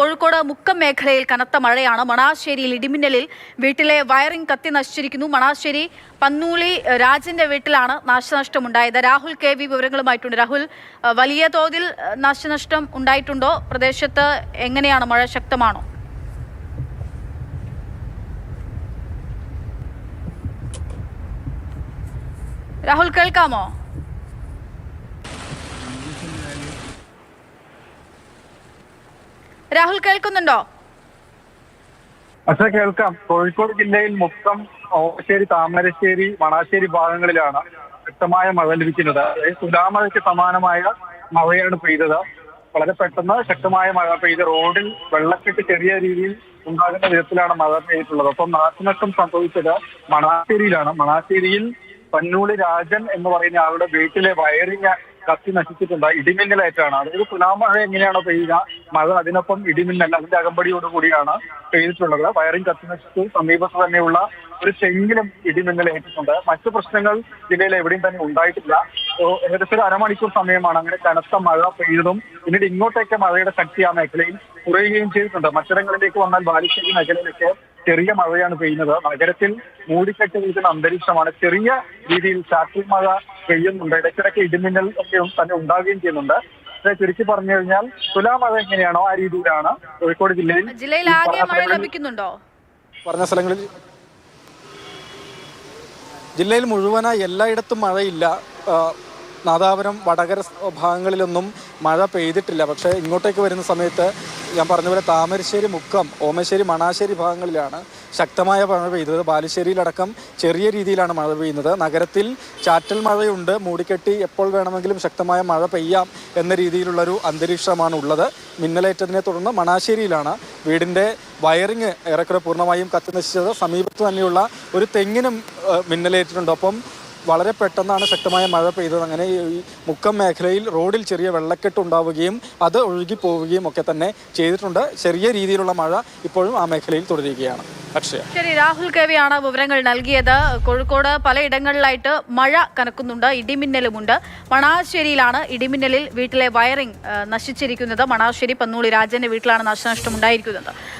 കോഴിക്കോട് മുക്കം മേഖലയിൽ കനത്ത മഴയാണ്. മണാശ്ശേരിയിൽ ഇടിമിന്നലിൽ വീട്ടിലെ വയറിംഗ് കത്തി നശിച്ചിരിക്കുന്നു. മണാശ്ശേരി പന്നൂളി രാജന്റെ വീട്ടിലാണ് നാശനഷ്ടം നാശനഷ്ടമുണ്ടായത്. രാഹുൽ കെ വി വിവരങ്ങളുമായിട്ടുണ്ട്. രാഹുൽ വലിയ തോതിൽ നാശനഷ്ടം ഉണ്ടായിട്ടുണ്ടോ? പ്രദേശത്ത് എങ്ങനെയാണ് മഴ ശക്തമാണോ? രാഹുൽ കേൾക്കാമോ? രാഹുൽ കേൾക്കുന്നുണ്ടോ? അച്ഛാ കേൾക്കാം. കോഴിക്കോട് ജില്ലയിൽ മൊത്തം ഓശ്ശേരി താമരശ്ശേരി മണാശ്ശേരി ഭാഗങ്ങളിലാണ് വ്യക്തമായ മഴ ലഭിക്കുന്നത്. തുലാമഴയ്ക്ക് സമാനമായ മഴയാണ് പെയ്തത്. വളരെ പെട്ടെന്ന് ശക്തമായ മഴ പെയ്ത് റോഡിൽ വെള്ളക്കെട്ട് ചെറിയ രീതിയിൽ ഉണ്ടാകുന്ന വിധത്തിലാണ് മഴ പെയ്തിട്ടുള്ളത്. അപ്പം നാശനഷ്ടം സംഭവിച്ചത് മണാശ്ശേരിയിലാണ്. മണാശ്ശേരിയിൽ പന്നൂളി രാജൻ എന്ന് പറയുന്ന ആളുടെ വീട്ടിലെ വയറിങ് കത്തി നശിച്ചിട്ടുണ്ട്. ഇടിമിന്നലേറ്റാണ് അതായത് തുലാമഴ എങ്ങനെയാണോ പെയ്യുക മഴ അതിനൊപ്പം ഇടിമിന്നൽ അതിന്റെ അകമ്പടിയോട് കൂടിയാണ് പെയ്തിട്ടുള്ളത്. വയറിംഗ് കത്തി നശിച്ചു സമീപത്ത് തന്നെയുള്ള ഒരു ചെങ്കിലും ഇടിമിന്നലേറ്റിട്ടുണ്ട് മറ്റു പ്രശ്നങ്ങൾ ജില്ലയിൽ എവിടെയും തന്നെ ഉണ്ടായിട്ടില്ല. ഏകദേശം ഒരു അരമണിക്കൂർ സമയമാണ് അങ്ങനെ കനത്ത മഴ പെയ്തതും പിന്നീട് ഇങ്ങോട്ടേക്ക് മഴയുടെ ശക്തി ആ മേഖലയിൽ കുറയുകയും ചെയ്തിട്ടുണ്ട്. മറ്റിടങ്ങളിലേക്ക് വന്നാൽ ബാലുശ്ശേരി മേഖലയിലേക്ക് ചെറിയ മഴയാണ് പെയ്യുന്നത്. നഗരത്തിൽ മൂടിക്കെട്ടി നിൽക്കുന്ന അന്തരീക്ഷമാണ്. ചെറിയ രീതിയിൽ ചാറ്റൽ മഴ പെയ്യുന്നുണ്ട്. ഇടയ്ക്കിടയ്ക്ക് ഇടിമിന്നൽ ഒക്കെ തന്നെ ഉണ്ടാവുകയും ചെയ്യുന്നുണ്ട്. പക്ഷേ ചുരുക്കി പറഞ്ഞു കഴിഞ്ഞാൽ തുലാമഴ എങ്ങനെയാണോ ആ രീതിയിലാണ് കോഴിക്കോട് ജില്ലയിൽ ജില്ലയിൽ ആകെ പറഞ്ഞ മഴ സ്ഥലങ്ങളിൽ ലഭിക്കുന്നുണ്ടോ? പറഞ്ഞ സ്ഥലങ്ങളിൽ ജില്ലയിൽ മുഴുവനായി എല്ലായിടത്തും മഴയില്ല. നാദാപുരം വടകര ഭാഗങ്ങളിലൊന്നും മഴ പെയ്തിട്ടില്ല. പക്ഷേ ഇങ്ങോട്ടേക്ക് വരുന്ന സമയത്ത് ഞാൻ പറഞ്ഞപോലെ താമരശ്ശേരി മുക്കം ഓമശ്ശേരി മണാശ്ശേരി ഭാഗങ്ങളിലാണ് ശക്തമായ മഴ പെയ്തത്. ബാലുശ്ശേരിയിലടക്കം ചെറിയ രീതിയിലാണ് മഴ പെയ്യുന്നത്. നഗരത്തിൽ ചാറ്റൽ മഴയുണ്ട്. മൂടിക്കെട്ടി എപ്പോൾ വേണമെങ്കിലും ശക്തമായ മഴ പെയ്യാം എന്ന രീതിയിലുള്ളൊരു അന്തരീക്ഷമാണ് ഉള്ളത് മിന്നലേറ്റതിനെ തുടർന്ന് മണാശ്ശേരിയിലാണ് വീടിന്റെ വയറിങ് ഏറെക്കുറെ പൂർണമായും കത്തി നശിച്ചത് സമീപത്ത് തന്നെയുള്ള ഒരു തെങ്ങിനും മിന്നലേറ്റിട്ടുണ്ട്. ഒപ്പം വളരെ പെട്ടെന്നാണ് ശക്തമായ മഴ പെയ്തത്. അങ്ങനെ ഈ മുക്കം മേഖലയിൽ റോഡിൽ ചെറിയ വെള്ളക്കെട്ട് ഉണ്ടാവുകയും അത് ഒഴുകി പോവുകയും ഒക്കെ തന്നെ ചെയ്തിട്ടുണ്ട്. ചെറിയ രീതിയിലുള്ള മഴ ഇപ്പോഴും ആ മേഖലയിൽ തുടരുകയാണ്. ശരി രാഹുൽ കെ വി ആണ് വിവരങ്ങൾ നൽകിയത്. കോഴിക്കോട് പലയിടങ്ങളിലായിട്ട് മഴ കനക്കുന്നുണ്ട് ഇടിമിന്നലുമുണ്ട്. മണാശ്ശേരിയിലാണ് ഇടിമിന്നലിൽ വീട്ടിലെ വയറിംഗ് നശിച്ചിരിക്കുന്നത്. മണാശ്ശേരി പന്നൂളി രാജന്റെ വീട്ടിലാണ് നാശനഷ്ടം ഉണ്ടായിരിക്കുന്നത്